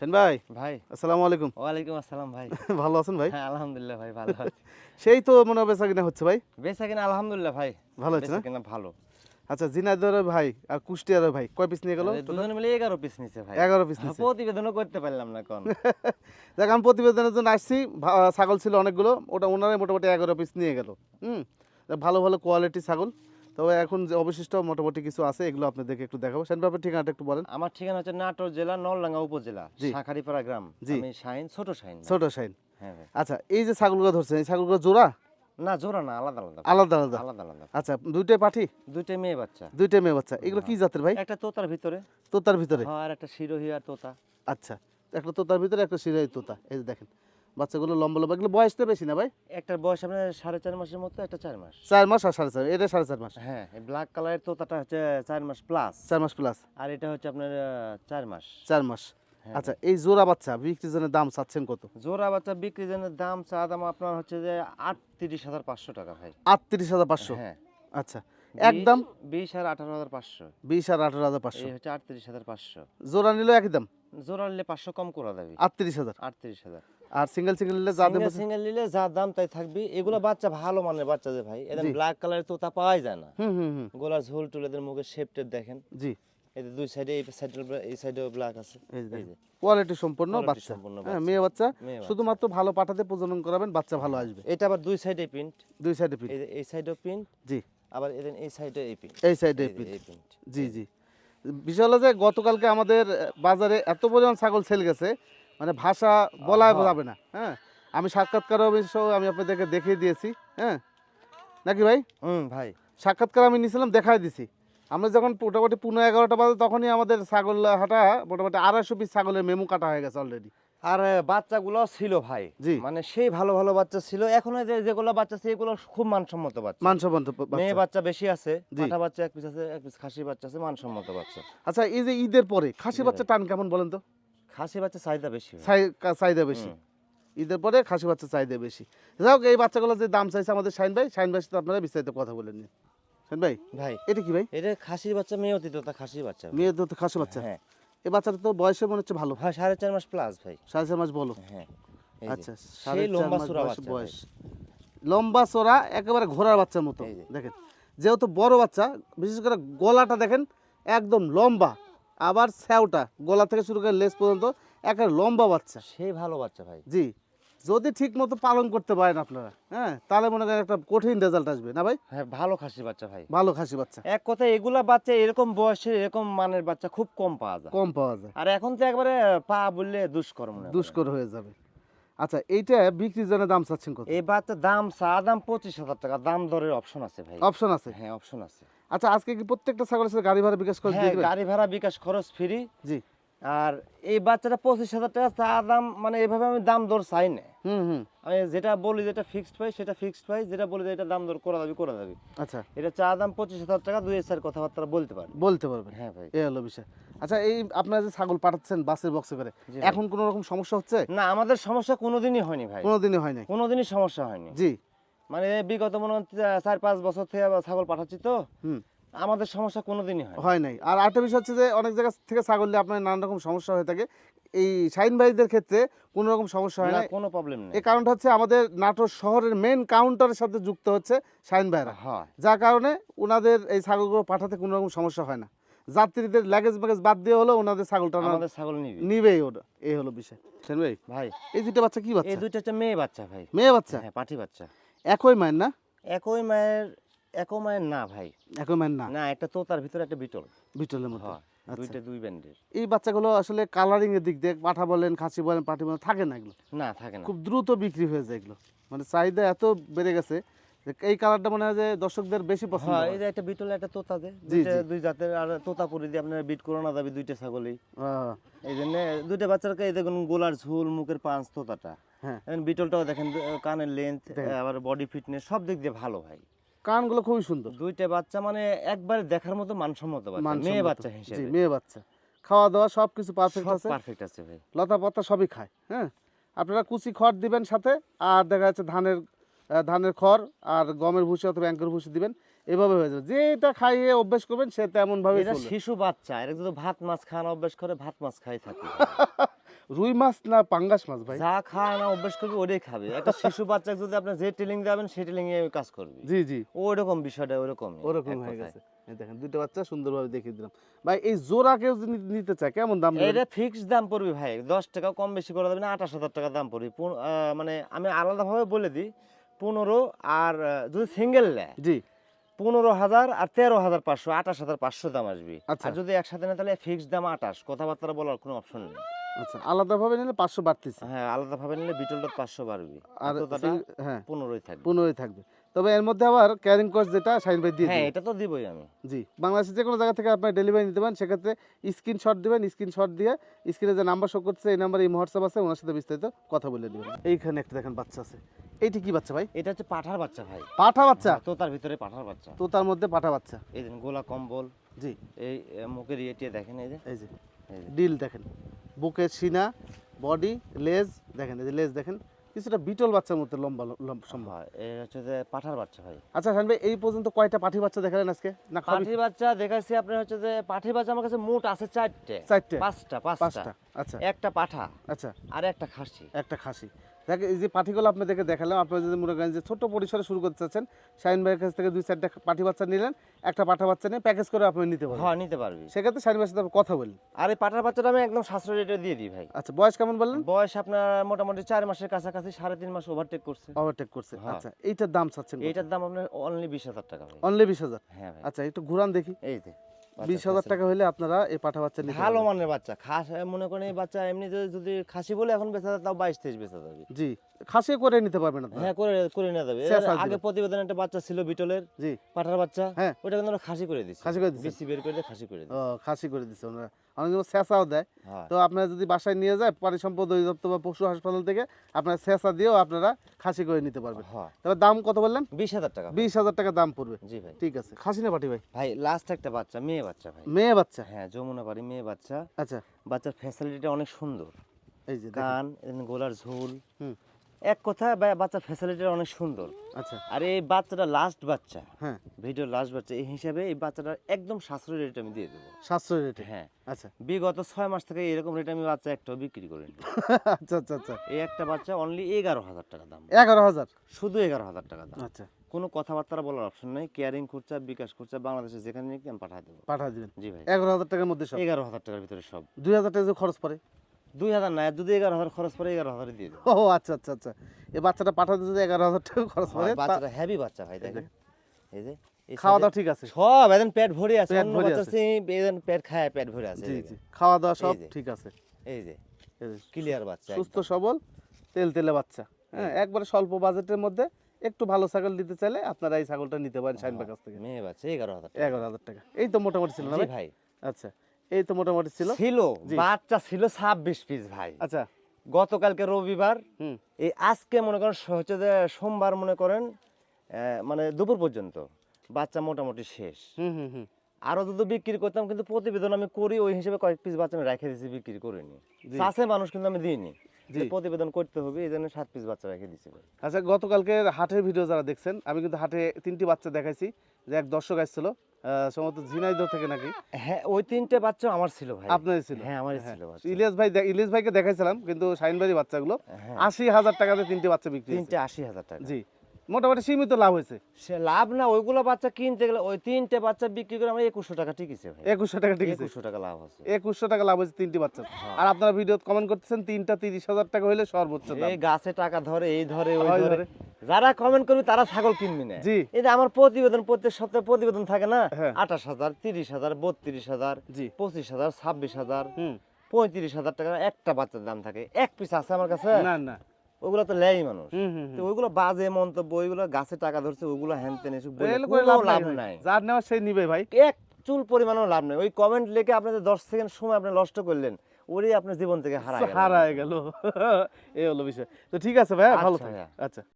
সেন ভাই ভাই। আসসালামু আলাইকুম। ওয়ালাইকুম আসসালাম ভাই। ভালো আছেন ভাই? হ্যাঁ আলহামদুলিল্লাহ ভাই ভালো আছি। সেই তো মনে বেচা কিনা হচ্ছে ভাই। বেচা কিনা আলহামদুলিল্লাহ ভাই। ভালো হচ্ছে না? কিনা ভালো। আচ্ছা ভাই আর ভাই কয় পিস নিয়ে গেল? মিলে এগারো পিস নিছে ভাই। এগারো পিস নিচ্ছে প্রতিবেদনও করতে পারলাম না কোন দেখ আমি প্রতিবেদনের জন্য আসছি। ছাগল ছিল অনেকগুলো। ওটা ওনারাই মোটামুটি এগারো পিস নিয়ে গেল। হুম? ভালো ভালো কোয়ালিটি ছাগল। তবে এখন যে অবশিষ্ট মোটামুটি কিছু আছে এগুলো আপনাদেরকে একটু দেখাবো। সেন বাপের ঠিকানাটা একটু বলেন। আমার ঠিকানা হচ্ছে নাটোর জেলা নলডাঙ্গা উপজেলা শাখারিপাড়া গ্রাম। জি। আমি শাহিন ছোট শাহিন ছোট সাইন হ্যাঁ আচ্ছা এই যে ছাগলগুলো ধরছেন এই ছাগলগুলো জোড়া? না জোড়া না আলাদা আলাদা। আলাদা আলাদা। আলাদা আলাদা। আচ্ছা দুইটাই পাঠি? দুইটা মেয়ে বাচ্চা। দুইটাই মেয়ে বাচ্চা। এগুলো কি জাতের ভাই? একটা তোতার ভিতরে। তোতার ভিতরে? হ্যাঁ আর একটা শিরোহি আর তোতা। আচ্ছা একটা তোতার ভিতরে একটা সিরাই তোতা। এই যে দেখেন। বাচ্চাগুলো লম্বা লম্বা এগুলো বয়স তো বেশি না ভাই? একটার বয়স আপনার সাড়ে চার মাসের মতো একটা চার মাস। চার মাস আর সাড়ে চার এটা সাড়ে চার মাস। হ্যাঁ ব্ল্যাক কালারের তোতাটা হচ্ছে চার মাস প্লাস চার মাস প্লাস আর এটা হচ্ছে আপনার চার মাস। চার মাস। হ্যাঁ। আচ্ছা এই জোড়া বাচ্চা বিক্রির জন্য দাম চাচ্ছেন কত? জোড়া বাচ্চা বিক্রির জন্য দাম চা দাম আপনার হচ্ছে যে আটত্রিশ হাজার পাঁচশো টাকা ভাই। আটত্রিশ হাজার পাঁচশো? হ্যাঁ। আচ্ছা একদম বিশ আর আঠারো হাজার পাঁচশো। বিশ আর আঠারো হাজার পাঁচশো। হচ্ছে আটত্রিশ হাজার পাঁচশো। জোড়া নিল একদম জোড়া নিলে পাঁচশো কম করা যাবে আটত্রিশ হাজার। আটত্রিশ হাজার। আর সিঙ্গেল সিঙ্গেল নিলে যা দেবো সিঙ্গেল নিলে যা দাম তাই থাকবে। এগুলো বাচ্চা ভালো মানের বাচ্চা যে ভাই। এদের। ব্ল্যাক কালারের তোতা পাওয়াই যায় না। হুম হুম গোলার ঝোল টুল এদের মুখের শেপটেপ দেখেন। জি। এদের দুই সাইডে এই সাইডে এই সাইডেও ব্ল্যাক আছে। কোয়ালিটি Quality বাচ্চা। হ্যাঁ মেয়ে বাচ্চা। শুধুমাত্র ভালো পাঠাতে প্রজনন করাবেন বাচ্চা ভালো আসবে। এটা আবার দুই সাইডে প্রিন্ট দুই সাইডে পিন এই যে এই সাইডেও প্রিন্ট জি। আবার এদের এই সাইডে এই প্রিন্ট এই সাইডে এই প্রিন্ট জি জি। বিষয় হলো যে গতকালকে আমাদের বাজারে এত পরিমাণ ছাগল সেল গেছে মানে ভাষা বলা। যাবে না হ্যাঁ? আমি সাক্ষাৎকার আমি আপনাদেরকে দেখিয়ে দিয়েছি হ্যাঁ? নাকি ভাই? হুম ভাই। সাক্ষাৎকার আমি নিয়েছিলাম দেখাই দিছি। আমরা যখন মোটামুটি পনেরো এগারোটা বাজে তখনই আমাদের ছাগল হাটা মোটামুটি আড়াইশো পিস ছাগলের মেমু কাটা হয়ে গেছে অলরেডি আর বাচ্চাগুলো ছিল ভাই। জি। মানে সেই ভালো ভালো বাচ্চা ছিল। এখন যে যেগুলো বাচ্চা এগুলো খুব মানসম্মত বাচ্চা। মানসম্মত মেয়ে বাচ্চা। বাচ্চা বেশি আছে। পাঠা বাচ্চা এক পিস আছে এক পিস খাসি বাচ্চা আছে মানসম্মত বাচ্চা। আচ্ছা এই যে ঈদের পরে খাসি বাচ্চা টান কেমন বলেন তো? খাসি বাচ্চা চাহিদা বেশি চাহিদা বেশি। ঈদের পরে খাসি বাচ্চা চাহিদা বেশি। যাই হোক এই বাচ্চাগুলো যে দাম চাইছে আমাদের শাইন ভাই শাইন ভাই সাথে আপনারা বিস্তারিত কথা বলে নিন। শাইন ভাই ভাই এটা কি ভাই? এটা খাসির বাচ্চা মেয়ে অতীত খাসি বাচ্চা। মেয়ে তো খাসি বাচ্চা? হ্যাঁ। এই বাচ্চাটা তো বয়সে মনে হচ্ছে ভালো। ভাই সাড়ে চার মাস প্লাস ভাই। সাড়ে চার মাস বলো। হ্যাঁ আচ্ছা সাড়ে লম্বা মাস চূড়া বয়স- লম্বা চোরা একেবারে ঘোড়ার বাচ্চার মতো। দেখেন যেহেতু বড় বাচ্চা বিশেষ করে গলাটা দেখেন একদম লম্বা। আবার স্যাওটা গলা থেকে শুরু করে লেজ পর্যন্ত একেবারে লম্বা বাচ্চা। সেই ভালো বাচ্চা ভাই। জি যদি ঠিক মতো পালন করতে পারেন আপনারা হ্যাঁ তাহলে মনে করেন একটা কঠিন রেজাল্ট আসবে না ভাই? হ্যাঁ ভালো খাসি বাচ্চা ভাই। ভালো খাসি বাচ্চা। এক কথায় এগুলা বাচ্চা এরকম বয়সে এরকম মানের বাচ্চা খুব কম পাওয়া যায়। কম পাওয়া যায়। আর এখন তো একবারে পা বললে দুষ্কর মনে হয়। দুষ্কর হয়ে যাবে। আচ্ছা এইটা বিক্রির জন্য দাম চাচ্ছেন কত? এই বাচ্চা দাম চা দাম পঁচিশ হাজার টাকা দাম দরের অপশন আছে ভাই। অপশন আছে? হ্যাঁ অপশন আছে। আচ্ছা আজকে কি প্রত্যেকটা ছাগলের সাথে গাড়ি ভাড়া বিকাশ করে দিয়ে হ্যাঁ দিবেন? গাড়ি ভাড়া বিকাশ খরচ ফ্রি জি। আর এই বাচ্চাটা পঁচিশ হাজার টাকা চা দাম মানে এভাবে আমি দাম দর চাই না। হুম হুম। আমি যেটা বলি যেটা ফিক্সড প্রাইস সেটা ফিক্সড প্রাইস যেটা বলি এটা দাম দর করা যাবে করা যাবে। আচ্ছা। এটা চা দাম পঁচিশ হাজার টাকা দুই চার কথাবার্তা বলতে পারি বলতে পারবেন। হ্যাঁ ভাই। এই হলো বিষয়। আচ্ছা এই আপনারা যে ছাগল পাঠাচ্ছেন বাসের বক্সে করে এখন কোনো রকম সমস্যা হচ্ছে? না আমাদের সমস্যা কোনোদিনই হয়নি ভাই। কোনোদিনই হয়নি? কোনোদিনই সমস্যা হয়নি। জি। মানে বিগত মনে হচ্ছে চার পাঁচ বছর থেকে ছাগল পাঠাচ্ছি তো। আমাদের সমস্যা কোনোদিনই হয় হয় নাই। আর আরেকটা বিষয় হচ্ছে যে অনেক জায়গা থেকে ছাগল নিয়ে আপনার নানান রকম সমস্যা হয়ে থাকে। এই শাইন ভাইদের ক্ষেত্রে কোনো রকম সমস্যা হয় না কোনো প্রবলেম নেই। এই কারণটা হচ্ছে আমাদের নাটোর শহরের মেন কাউন্টারের সাথে যুক্ত হচ্ছে শাইন ভাইরা। হয়। যার কারণে ওনাদের এই ছাগলগুলো পাঠাতে কোনো রকম সমস্যা হয় না। যাত্রীদের লাগেজ ম্যাগেজ বাদ দিয়ে হলো ওনাদের ছাগলটা আমাদের ছাগল নিবি। নিবেই ওটা এই হলো বিষয়। ভাই ভাই এই দুটো বাচ্চা কি বাচ্চা? এই দুইটা হচ্ছে মেয়ে বাচ্চা ভাই। মেয়ে বাচ্চা? হ্যাঁ পাঠি বাচ্চা। একই মায়ের না? একই মায়ের একই মায়ের না ভাই। একই মায়ের না? না একটা তোতার ভিতরে একটা বিটল। বিটলের মতো হয় আচ্ছা। দুইটা দুই ব্যান্ডের। এই বাচ্চাগুলো আসলে কালারিং এর দিক দিয়ে পাঠা বলেন খাসি বলেন পাটি বলেন থাকে না এগুলো? না থাকে না। খুব দ্রুত বিক্রি হয়ে যায় এগুলো। মানে চাহিদা এত বেড়ে গেছে এই কালারটা মনে হয় যে দর্শকদের বেশি পছন্দ হ্যাঁ হয়। এই যে একটা বিটল একটা তোতা দে দুই জাতের আর তোতা পরি দিয়ে আপনার বিট করে না যাবে দুইটা ছাগলই। আহ, এই জন্য দুইটা বাচ্চাকে এই দেখুন গোলার ঝুল মুখের পাঁচ তোতাটা। হ্যাঁ। এখন বিটলটাও দেখেন কানের লেন্থ। আবার বডি ফিটনেস সব দিক দিয়ে ভালো ভাই। কানগুলো খুবই সুন্দর। দুইটা বাচ্চা মানে একবার দেখার মতো মানসম্মত বাচ্চা মেয়ে বাচ্চা জি হিসেবে মেয়ে বাচ্চা। খাওয়া দাওয়া সব কিছু পারফেক্ট আছে। পারফেক্ট আছে ভাই। লতা পাতা সবই খায় হ্যাঁ। আপনারা কুচি খড় দিবেন সাথে আর দেখা যাচ্ছে ধানের ধানের খড় আর গমের ভুসি অথবা অ্যাঙ্কের ভুসি দিবেন এভাবে হয়ে যাবে। যেটা খাইয়ে অভ্যেস করবেন সে তেমন ভাবে এটা শিশু বাচ্চা এটা যদি ভাত মাছ খাওয়ানো অভ্যাস করে ভাত মাছ খাই থাকে। রুই মাছ না পাঙ্গাস মাছ ভাই? যা খায় না অভ্যাস করবে ওটাই খাবে। একটা শিশু বাচ্চা যদি আপনি যে ট্রেনিং দেবেন সেই ট্রেনিং এ কাজ করবে। জি জি। ওই রকম বিষয়টা ওরকম ওরকম হয়ে গেছে। দেখেন দুটো বাচ্চা সুন্দরভাবে দেখিয়ে দিলাম। ভাই এই জোড়া কেউ যদি নিতে চায় কেমন দাম এটা ফিক্সড দাম পড়বে ভাই। দশ টাকা কম বেশি করে দেবেন আঠাশ হাজার টাকা দাম পড়বে। মানে আমি আলাদাভাবে বলে দিই পনেরো আর যদি সিঙ্গেল নেয় জি। পনেরো হাজার আর তেরো হাজার পাঁচশো আঠাশ হাজার পাঁচশো দাম আসবে। আচ্ছা। আর যদি একসাথে নেয় তাহলে ফিক্সড দাম আঠাশ। কথাবার্তা বলার কোনো অপশন নেই। আচ্ছা আলাদাভাবে নিলে পাঁচশো বাড়তেছে। হ্যাঁ আলাদাভাবে নিলে বিটলটা পাঁচশো বাড়বে। আর আর হ্যাঁ। পনেরোই থাকবে। পনেরোই থাকবে। তবে এর মধ্যে আবার ক্যারিং কস্ট যেটা শাহিন ভাই দিয়ে হ্যাঁ এটা তো দিবই আমি। জি বাংলাদেশের যে কোনো জায়গা থেকে আপনার ডেলিভারি নিতে পারেন সেক্ষেত্রে স্ক্রিনশট দিবেন স্ক্রিনশট দিয়ে স্ক্রিনে যে নাম্বার শো করছে এই নাম্বারে এই হোয়াটসঅ্যাপ আছে ওনার সাথে বিস্তারিত কথা বলে দিবেন। এইখানে একটা দেখেন বাচ্চা আছে। এইটি কি বাচ্চা ভাই? এটা হচ্ছে পাঠার বাচ্চা ভাই। পাঠা বাচ্চা? তো তার ভিতরে পাঠার বাচ্চা। তো তার মধ্যে পাঠা বাচ্চা। এই দিন গোলা কম্বল। জি। এই মুখের ইয়েটিয়ে দেখেন এই যে। এই যে। এই যে। ডিল দেখেন। বুকের সিনা বডি লেজ দেখেন এই যে লেজ দেখেন। কিছুটা বিটল বাচ্চার মধ্যে লম্বা লম্বা সম্ভব। এই হচ্ছে যে পাঠার বাচ্চা ভাই আচ্ছা শান ভাই এই পর্যন্ত কয়টা পাঠি বাচ্চা দেখালেন আজকে? না পাঠি বাচ্চা দেখাইছি আপনার হচ্ছে যে পাঠি বাচ্চা আমার কাছে মোট আছে চারটে। চারটে। পাঁচটা। পাঁচটা। আচ্ছা। একটা পাঠা আচ্ছা। আর একটা খাসি। একটা খাসি। দেখ এই যে পাঠিগুলো আপনাদেরকে দেখালাম আপনারা যদি মনে করেন যে ছোট পরিসরে শুরু করতে চাচ্ছেন শাহিন ভাইয়ের কাছ থেকে দুই চারটা পাঠি বাচ্চা নিলেন একটা পাঠা বাচ্চা নিয়ে প্যাকেজ করে আপনি নিতে পারবেন। হ্যাঁ নিতে পারবেন সেক্ষেত্রে শাহিন ভাইয়ের সাথে কথা বললেন আর এই পাঠার বাচ্চাটা আমি একদম সাশ্রয় রেটে দিয়ে দিই ভাই। আচ্ছা বয়স কেমন বললেন? বয়স আপনার মোটামুটি চার মাসের কাছাকাছি সাড়ে তিন মাস ওভারটেক করছে। ওভারটেক করছে। হ্যাঁ। আচ্ছা এইটার দাম চাচ্ছেন এইটার দাম আপনার অনলি বিশ হাজার টাকা অনলি বিশ হাজার? হ্যাঁ আচ্ছা একটু ঘুরান দেখি। এই যে। বিশ হাজার টাকা হলে আপনারা এই পাঠা বাচ্চা নিতে ভালো মানের বাচ্চা। খাস মনে করেন এই বাচ্চা এমনি যদি খাসি বলে এখন বেচা যায় তাও বাইশ তেইশ বেচা যাবে জি খাসি করে নিতে পারবেন আপনারা। হ্যাঁ করে করে নিয়ে যাবে। আগে প্রতিবেদন একটা বাচ্চা ছিল বিটলের জি। পাঠার বাচ্চা হ্যাঁ। ওটা কিন্তু আমরা খাসি করে দিচ্ছি খাসি করে দিচ্ছেন? বেশি বের করে দিয়ে খাসি করে দিচ্ছি ও খাসি করে দিচ্ছে ওনারা। অনেক সময় স্যাঁচাও দেয় তো আপনারা যদি বাসায় নিয়ে যায় পানি সম্পদ অধিদপ্তর বা পশু হাসপাতাল থেকে আপনারা স্যাঁচা দিয়েও আপনারা খাসি করে নিতে পারবেন। তবে দাম কত বললেন? বিশ হাজার টাকা। বিশ হাজার টাকা দাম পড়বে। জি ভাই। ঠিক আছে। খাসি না পাটি ভাই? ভাই লাস্ট একটা বাচ্চা মেয়ে বাচ্চা ভাই। মেয়ে বাচ্চা? হ্যাঁ যমুনা বাড়ি মেয়ে বাচ্চা। আচ্ছা। বাচ্চার ফ্যাসিলিটিটা অনেক সুন্দর। এই যে। কান গোলার ঝুল। হুম। এক কথায় বা- বাচ্চার ফ্যাসিলিটিটা অনেক সুন্দর। আচ্ছা। আর এই বাচ্চাটা লাস্ট বাচ্চা হ্যাঁ। ভিডিও লাস্ট বাচ্চা এই হিসাবে এই বাচ্চাটার একদম সাশ্রয়ী রেট আমি দিয়ে দেবো। সাতশো রেটে হ্যাঁ। আচ্ছা। বিগত ছয় মাস থেকে এরকম রেট আমি বাচ্চা একটাও বিক্রি করিনি আচ্ছা আচ্ছা আচ্ছা। এই একটা বাচ্চা অনলি এগারো হাজার টাকা দাম। এগারো হাজার? শুধু এগারো হাজার টাকা দাম। আচ্ছা। কোনো কথাবার্তা বলার অপশন নেই কেয়ারিং খরচা বিকাশ খরচা বাংলাদেশে যেখানে নিয়ে আমি পাঠিয়ে দেবো। পাঠা দিবেন। জি ভাই। এগারো হাজার টাকার মধ্যে সব? এগারো হাজার টাকার ভিতরে সব। দুই হাজার টাকা যে খরচ পড়ে? দুই হাজার না যদি এগারো হাজার খরচ পড়ে এগারো দিয়ে ও আচ্ছা আচ্ছা আচ্ছা। এই বাচ্চাটা পাঠাতে যদি এগারো হাজার টাকা খরচ পড়ে বাচ্চাটা হেভি বাচ্চা ভাই দেখেন। এই যে। খাওয়া দাওয়া ঠিক আছে? সব একদম পেট ভরে আছে পেট ভরে আছে। চেয়ে পেট খায় পেট ভরে আছে জি জি। খাওয়া দাওয়া সব ঠিক আছে। এই যে ক্লিয়ার বাচ্চা সুস্থ সবল তেল তেলে বাচ্চা। হ্যাঁ একবারে স্বল্প বাজেটের মধ্যে একটু ভালো ছাগল দিতে চাইলে আপনারা এই ছাগলটা নিতে পারেন কাছ থেকে। মেয়ে বাচ্চা এগারো হাজার এগারো হাজার টাকা। এই তো মোটামুটি ছিল না ভাই। আচ্ছা। এই তো মোটামুটি ছিল। ছিল। বাচ্চা ছিল ছাব্বিশ পিস ভাই। আচ্ছা। গতকালকে রবিবার। এই আজকে মনে করেন হচ্ছে যে সোমবার মনে করেন আহ, মানে দুপুর পর্যন্ত বাচ্চা মোটামুটি শেষ। আরও যদি বিক্রি করতাম কিন্তু প্রতিবেদন আমি করি ওই হিসেবে কয়েক পিস বাচ্চা আমি রেখে দিয়েছি বিক্রি করিনি। চাষে মানুষ কিন্তু আমি দিইনি। প্রতিবেদন করতে হবে এই জন্য সাত পিস বাচ্চা রেখে দিয়েছি আচ্ছা গতকালকে হাটের ভিডিও যারা দেখছেন আমি কিন্তু হাটে তিনটি বাচ্চা দেখাইছি যে এক দর্শক আসছিল সম্ভবত ঝিনাইদহ থেকে নাকি? হ্যাঁ ওই তিনটে বাচ্চা আমার ছিল ভাই। আপনারই ছিল? হ্যাঁ আমারই হ্যাঁ। ছিল ইলিয়াস ভাই দে- ইলিয়াস ভাইকে দেখাইছিলাম কিন্তু শাহিনবাড়ি বাচ্চাগুলো হ্যাঁ। আশি হাজার টাকাতে তিনটে বাচ্চা বিক্রি তিনটে আশি হাজার টাকা। জি। মোটামুটি সীমিত লাভ হয়েছে। সে লাভ না ওইগুলো বাচ্চা কিনতে গেলে ওই তিনটে বাচ্চা বিক্রি করে আমার একুশশো টাকা টিকেছে একুশশো টাকা ঠিক আছে। একুশশো টাকা লাভ আছে। একুশশো টাকা লাভ হয়েছে তিনটি বাচ্চা। হ্যাঁ। আর আপনারা ভিডিও কমেন্ট করতেছেন তিনটা তিরিশ হাজার টাকা হলে সর্বোচ্চ এই গাছে টাকা ধরে এই ধরে ওই ধরে। যারা কমেন্ট করবে তারা ছাগল কিনবি না। জি। যে আমার প্রতিবেদন প্রত্যেক সপ্তাহে প্রতিবেদন থাকে না? হ্যাঁ। আঠাশ হাজার তিরিশ হাজার বত্রিশ হাজার জি। পঁচিশ হাজার ছাব্বিশ হাজার হুম। পঁয়ত্রিশ হাজার টাকা একটা বাচ্চার দাম থাকে। এক পিস আছে আমার কাছে? না না। ওগুলো তো লেয় মানুষ। তো ওইগুলো বাজে মন্তব্য ওইগুলো গাছে টাকা ধরছে ওগুলো হ্যান তেন এসব লাভ নাই যার নেওয়া সেই নিবে ভাই। এক চুল পরিমাণও লাভ নেই। ওই কমেন্ট লিখে আপনাদের দশ সেকেন্ড সময় আপনি নষ্ট করলেন ওরই আপনার জীবন থেকে হারায় হারায় গেল। এই হলো বিষয়। তো ঠিক আছে ভাই ভালো থাকে আচ্ছা।